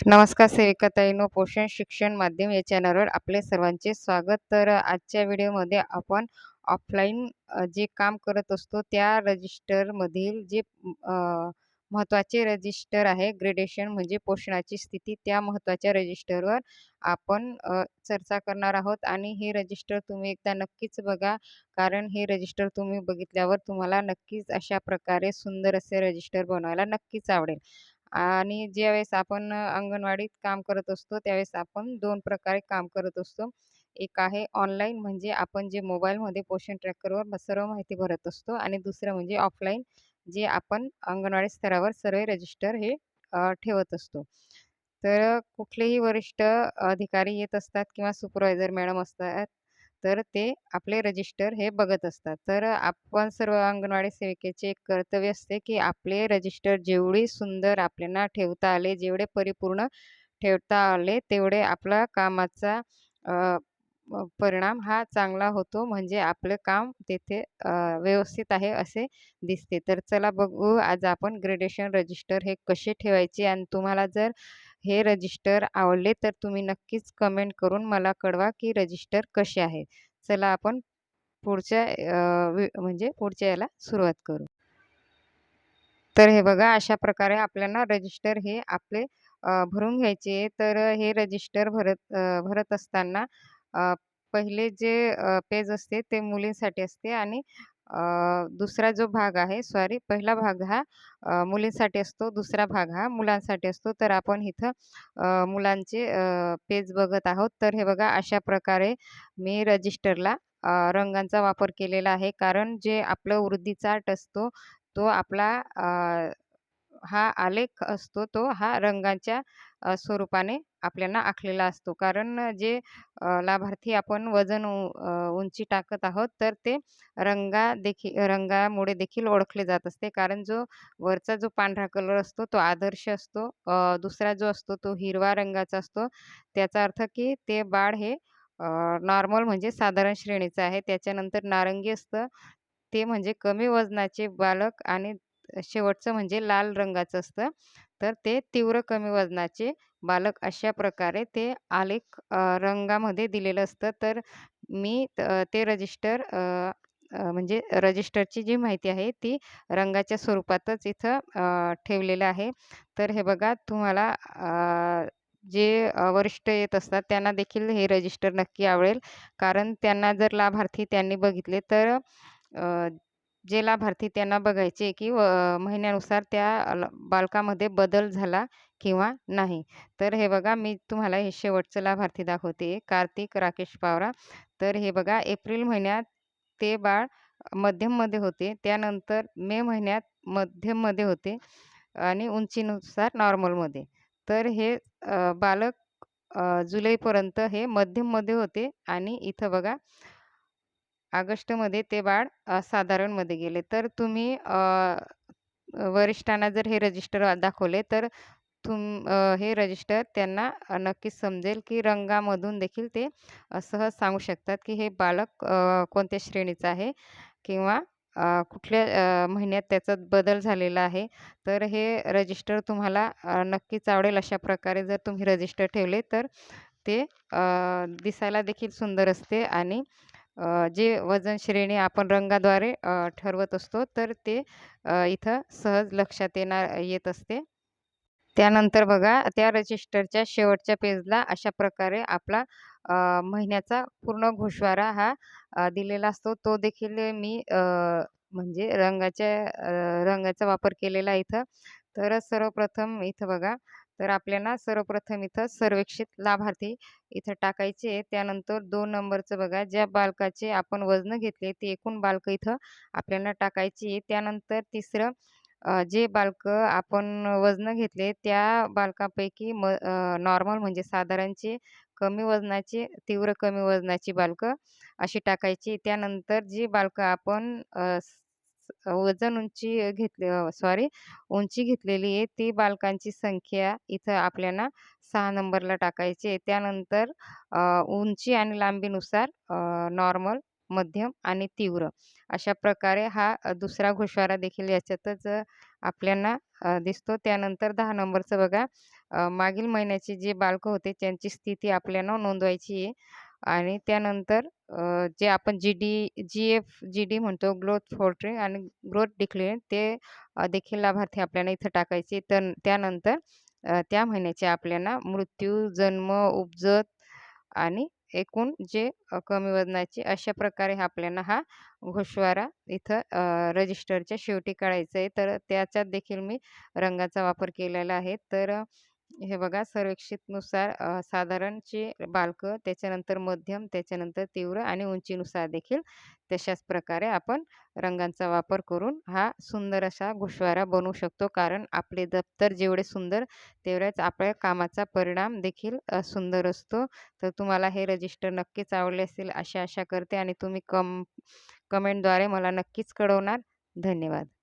नमस्कार सेविकाताईनो पोषण शिक्षण माध्यम या चॅनलवर आपले सर्वांचे स्वागत. तर आजच्या व्हिडिओमध्ये आपण ऑफलाईन जे काम करत असतो त्या रजिस्टरमधील जे महत्त्वाचे रजिस्टर आहे ग्रेडेशन म्हणजे पोषणाची स्थिती त्या महत्त्वाच्या रजिस्टरवर आपण चर्चा करणार आहोत. आणि हे रजिस्टर तुम्ही एकदा नक्कीच बघा कारण हे रजिस्टर तुम्ही बघितल्यावर तुम्हाला नक्कीच अशा प्रकारे सुंदर असे रजिस्टर बनवायला नक्कीच आवडेल. आणि ज्यावेळेस आपण अंगणवाडीत काम करत असतो त्यावेळेस आपण दोन प्रकारे काम करत असतो. एक आहे ऑनलाईन म्हणजे आपण जे मोबाईलमध्ये पोषण ट्रॅकरवर सर्व माहिती भरत असतो आणि दुसरं म्हणजे ऑफलाईन जे आपण अंगणवाडी स्तरावर सर्व रजिस्टर हे ठेवत असतो. तर कुठलेही वरिष्ठ अधिकारी येत असतात किंवा सुपरवायझर मॅडम असतात तर ते आपले रजिस्टर हे बघत असतात. तर आपण सर्व अंगणवाडी सेविकेचे एक कर्तव्य असते की आपले रजिस्टर जेवढी सुंदर आपल्याला ठेवता आले जेवढे परिपूर्ण ठेवता आले तेवढे आपला कामाचा परिणाम हा चांगला होतो. म्हणजे आपलं काम तेथे व्यवस्थित आहे असे दिसते. तर चला बघू आज आपण ग्रेडेशन रजिस्टर हे कसे ठेवायचे? आणि तुम्हाला जर हे रजिस्टर आवडले तर तुम्ही नक्कीच कमेंट करून मला कळवा की रजिस्टर कसे आहे चला आपण पुढच्या म्हणजे पुढच्या याला सुरुवात करू. तर हे बघा अशा प्रकारे आपल्याला रजिस्टर हे आपले भरून घ्यायचे. तर हे रजिस्टर भरत भरत असताना पहिले जे पेज असते ते मुलींसाठी असते आणि दुसरा जो भाग आहे सॉरी पहिला भाग हा मुलींसाठी असतो दुसरा भाग हा मुलांसाठी असतो. तर आपण इथं मुलांचे पेज बघत आहोत. तर हे बघा अशा प्रकारे मी रजिस्टरला रंगांचा वापर केलेला आहे. कारण जे आपलं वृद्धीचा आर्ट असतो तो आपला हा आलेख असतो तो हा रंगाच्या स्वरूपाने आपल्याला आखलेला असतो. कारण जे लाभार्थी आपण वजन उंची टाकत आहोत तर ते रंगा देखील रंगामुळे देखील ओळखले जात असते. कारण जो वरचा जो पांढरा कलर असतो तो आदर्श असतो. दुसरा जो असतो तो हिरवा रंगाचा असतो. त्याचा अर्थ की ते बाळ हे नॉर्मल म्हणजे साधारण श्रेणीचं आहे. त्याच्यानंतर नारंगी असतं. ते म्हणजे कमी वजनाचे बालक आणि शेवटचं म्हणजे लाल रंगाचं असतं. तर ते तीव्र कमी वजनाचे बालक अशा प्रकारे ते आलेख रंगामध्ये दिलेलं असतं. तर मी ते रजिस्टर म्हणजे रजिस्टरची जी माहिती आहे ती रंगाच्या स्वरूपातच इथं ठेवलेलं आहे. तर हे बघा तुम्हाला जे वरिष्ठ येत असतात त्यांना देखील हे रजिस्टर नक्की आवडेल. कारण त्यांना जर लाभार्थी त्यांनी बघितले तर जे लाभार्थी त्यांना बघायचे की महिन्यानुसार त्या बालकामध्ये बदल झाला किंवा नाही. तर हे बघा मी तुम्हाला हे शेवटचं लाभार्थी दाखवते. कार्तिक राकेश पावरा. तर हे बघा एप्रिल महिन्यात ते बाळ मध्यममध्ये होते. त्यानंतर मे महिन्यात मध्यममध्ये होते आणि उंचीनुसार नॉर्मलमध्ये. तर हे बालक जुलैपर्यंत हे मध्यममध्ये होते आणि इथं बघा ऑगस्टमध्ये ते बाळ साधारणमध्ये गेले. तर तुम्ही वरिष्ठांना जर हे रजिस्टर दाखवले तर तुम हे रजिस्टर त्यांना नक्कीच समजेल की रंगामधून देखील ते सहज सांगू शकतात की हे बालक कोणत्या श्रेणीचं आहे किंवा कुठल्या महिन्यात त्याचा बदल झालेला आहे. तर हे रजिस्टर तुम्हाला नक्कीच आवडेल अशा प्रकारे जर तुम्ही रजिस्टर ठेवले तर ते दिसायला देखील सुंदर असते आणि जे वजन श्रेणी आपण रंगाद्वारे ठरवत असतो तर ते इथं सहज लक्षात येणार येत असते. त्यानंतर बघा त्या रजिस्टरच्या शेवटच्या पेजला अशा प्रकारे आपला महिन्याचा पूर्ण घोषवारा हा दिलेला असतो. तो देखील मी म्हणजे रंगाच्या रंगाचा वापर केलेला इथं. तर सर्वप्रथम इथं बघा तर आपल्याला सर्वप्रथम इथं सर्वेक्षित लाभार्थी इथं टाकायचे. त्यानंतर दोन नंबरचं बघा ज्या बालकाचे आपण वजन घेतले ते एकूण बालक इथं आपल्याला टाकायची. त्यानंतर तिसरं जे बालकं आपण वजन घेतले त्या बालकापैकी म नॉर्मल म्हणजे साधारणचे कमी वजनाचे तीव्र कमी वजनाची बालकं अशी टाकायची. त्यानंतर जी बालकं आपण वजन उंची घेतली सॉरी उंची घेतलेली आहे. ती बालकांची संख्या इथं आपल्याला सहा नंबरला टाकायची आहे. त्यानंतर उंची आणि लांबीनुसार नॉर्मल मध्यम आणि तीव्र अशा प्रकारे हा दुसरा घोषवारा देखील याच्यातच आपल्याला दिसतो. त्यानंतर दहा नंबरचं बघा. मागील महिन्याचे जे बालकं होते त्यांची स्थिती आपल्याला नोंदवायची आहे. आणि त्यानंतर अ, जे आपण जी-डी जी-एफ जी-डी म्हणतो ग्रोथ पोर्ट्रे आणि ग्रोथ डिक्लेअर ते अ, देखील लाभार्थी आपल्याला इथं टाकायचे. तर त्यानंतर अ, त्या महिन्याचे आपल्याला मृत्यू, जन्म, उपजत आणि एकूण जे अ, कमी वजनाचे अशा प्रकारे आपल्याला हा घोषवारा इथं अ, रजिस्टरच्या शेवटी काढायचा आहे. तर त्याच्यात देखील मी रंगाचा वापर केलेला आहे. तर हे बघा सर्वेक्षितनुसार साधारणचे बालकं, त्याच्यानंतर मध्यम, त्याच्यानंतर तीव्र आणि उंचीनुसार देखील तशाच प्रकारे आपण रंगांचा वापर करून हा सुंदर असा घुशवारा बनवू शकतो. कारण आपले दप्तर जेवढे सुंदर तेवढ्याच आपल्या कामाचा परिणाम देखील सुंदर असतो. तर तुम्हाला हे रजिस्टर नक्कीच आवडले असेल अशी आशा करते आणि तुम्ही कम कमेंटद्वारे मला नक्कीच कळवणार. धन्यवाद.